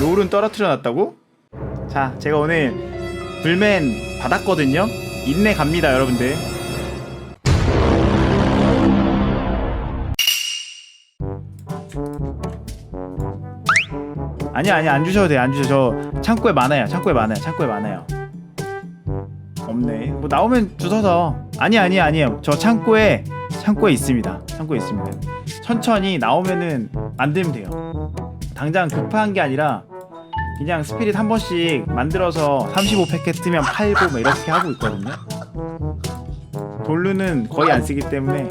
롤은 떨어뜨려 놨다고? 자 제가 오늘 불맨 받았거든요. 인내 갑니다 여러분들. 아니야 아니야 안 주셔도 돼안 주셔 저 창고에 많아요 창고에 많아요 창고에 많아요. 없네. 뭐 나오면 주셔서. 아니 아니 아니에요. 저 창고에 창고에 있습니다. 창고에 있습니다. 천천히 나오면은 만들면 돼요. 당장 급한 게 아니라 그냥 스피릿 한 번씩 만들어서 35패켓 뜨면 팔고 뭐 이렇게 하고 있거든요. 돌루는 거의 안 쓰기 때문에.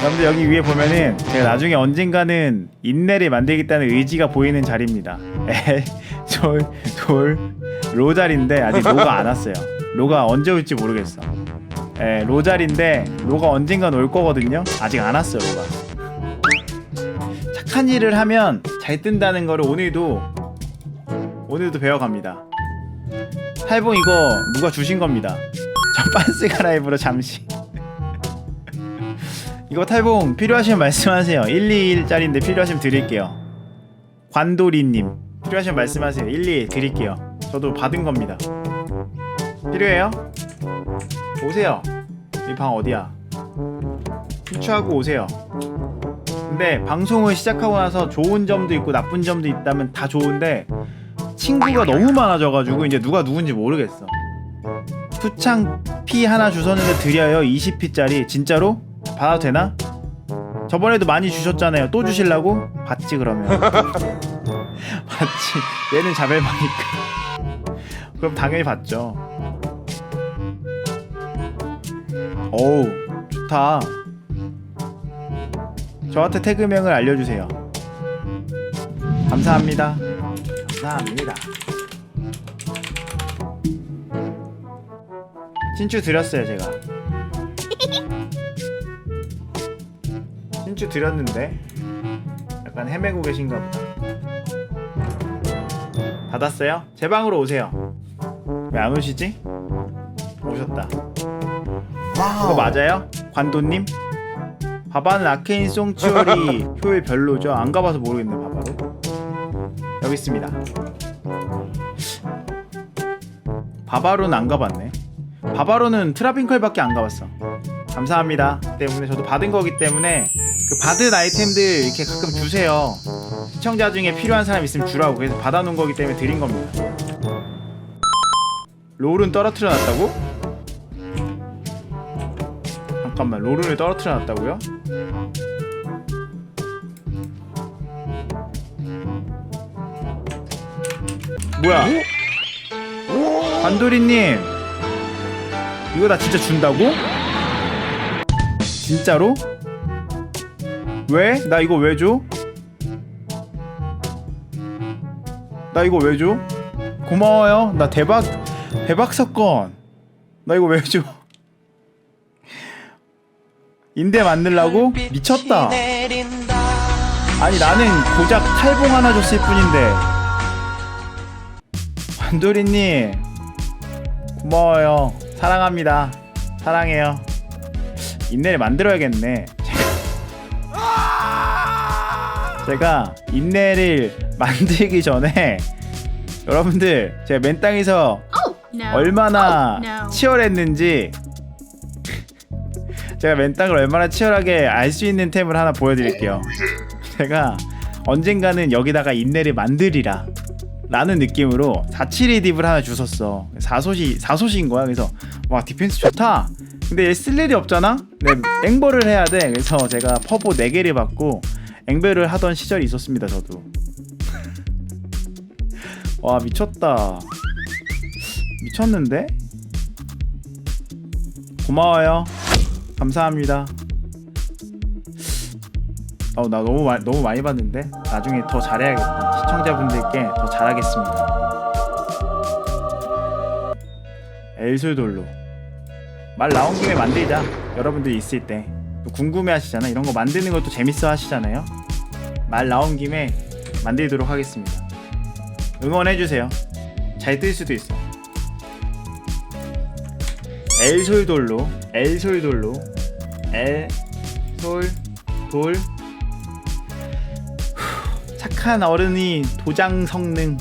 여러분들 여기 위에 보면은 제가 나중에 언젠가는 인내를 만들겠다는 의지가 보이는 자리입니다. 에이 돌 로자리인데 아직 로가 안 왔어요. 로가 언제 올지 모르겠어. 에 로자리인데 로가 언젠간 올 거거든요. 아직 안 왔어요 로가. 착한 일을 하면 잘 뜬다는 거를 오늘도 오늘도 배워갑니다. 탈봉 이거 누가 주신 겁니다. 저 빤스 가라입으로 잠시. 이거 탈봉 필요하시면 말씀하세요. 121짜리인데 필요하시면 드릴게요. 관도리님 필요하시면 말씀하세요. 121 드릴게요. 저도 받은 겁니다. 필요해요? 오세요. 이 방 어디야? 피추하고 오세요. 근데 방송을 시작하고 나서 좋은 점도 있고 나쁜 점도 있다면 다 좋은데 친구가 너무 많아져가지고 이제 누가 누군지 모르겠어. 투창 피 하나 주셨는데 드려요. 20피짜리. 진짜로? 받아도 되나? 저번에도 많이 주셨잖아요. 또 주실라고? 받지 그러면. 받지. 얘는 자벨마니까. 그럼 당연히 받죠. 어우 좋다. 저한테 태그명을 알려주세요. 감사합니다 감사합니다 신추 드렸어요 제가 신추 드렸는데 약간 헤매고 계신가 보다 받았어요? 제 방으로 오세요 왜 안 오시지? 오셨다 그거 맞아요? 관도님? 바바는 아케인 송치얼이 효율 별로죠? 안 가봐서 모르겠네 바바로 여기 있습니다. 바바로는 안 가봤네. 바바로는 트라빈컬밖에 안 가봤어. 감사합니다. 때문에 저도 받은 거기 때문에 그 받은 아이템들 이렇게 가끔 주세요. 시청자 중에 필요한 사람 있으면 주라고 그래서 받아놓은 거기 때문에 드린 겁니다. 롤은 떨어뜨려 놨다고? 잠깐만 롤을 떨어뜨려 놨다고요? 뭐야 반도리님 이거 나 진짜 준다고? 진짜로? 왜? 나 이거 왜 줘? 나 이거 왜 줘? 고마워요 나 대박 대박 사건 나 이거 왜 줘? 인대 만들라고? 미쳤다 아니 나는 고작 탈봉 하나 줬을 뿐인데 반도리님 고마워요. 사랑합니다. 사랑해요. 인내를 만들어야겠네. 제가 인내를 만들기 전에 여러분들 제가 맨땅에서 No. 얼마나 Oh. 치열했는지 제가 맨땅을 얼마나 치열하게 알 수 있는 템을 하나 보여드릴게요. 제가 언젠가는 여기다가 인내를 만들이라 라는 느낌으로 472 딥을 하나 주웠어. 4소시 4소시인 거야. 그래서 와 디펜스 좋다. 근데 얘쓸 일이 없잖아? 네, 앵벌을 해야 돼. 그래서 제가 퍼보 4개를 받고 앵벌을 하던 시절이 있었습니다 저도. 와 미쳤다. 미쳤는데? 고마워요. 감사합니다 어, 나 너무 마, 너무 많이 봤는데 나중에 더 잘해야겠다. 시청자분들께 더 잘하겠습니다. 엘솔돌로. 말 나온 김에 만들자. 여러분들 있을 때또 궁금해하시잖아. 이런 거 만드는 것도 재밌어 하시잖아요. 말 나온 김에 만들도록 하겠습니다. 응원해주세요. 잘 뜰 수도 있어. 엘솔돌로 엘솔돌로. 엘솔돌 착한 어른이 도장 성능.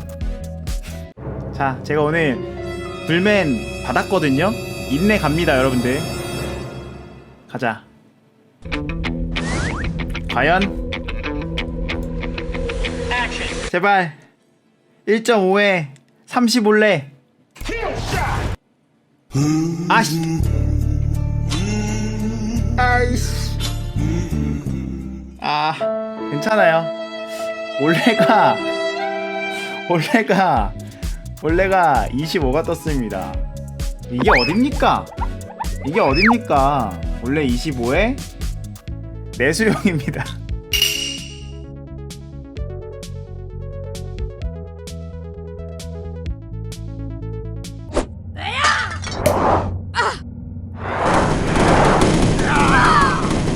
자 제가 오늘 불맨 받았거든요. 인내 갑니다 여러분들. 가자. 과연? 제발. 1.5에 35래. 아씨. 아이씨. 아 괜찮아요 원래가 원래가 원래가 25가 떴습니다. 이게 어딥니까? 이게 어딥니까? 원래 25에 내수용입니다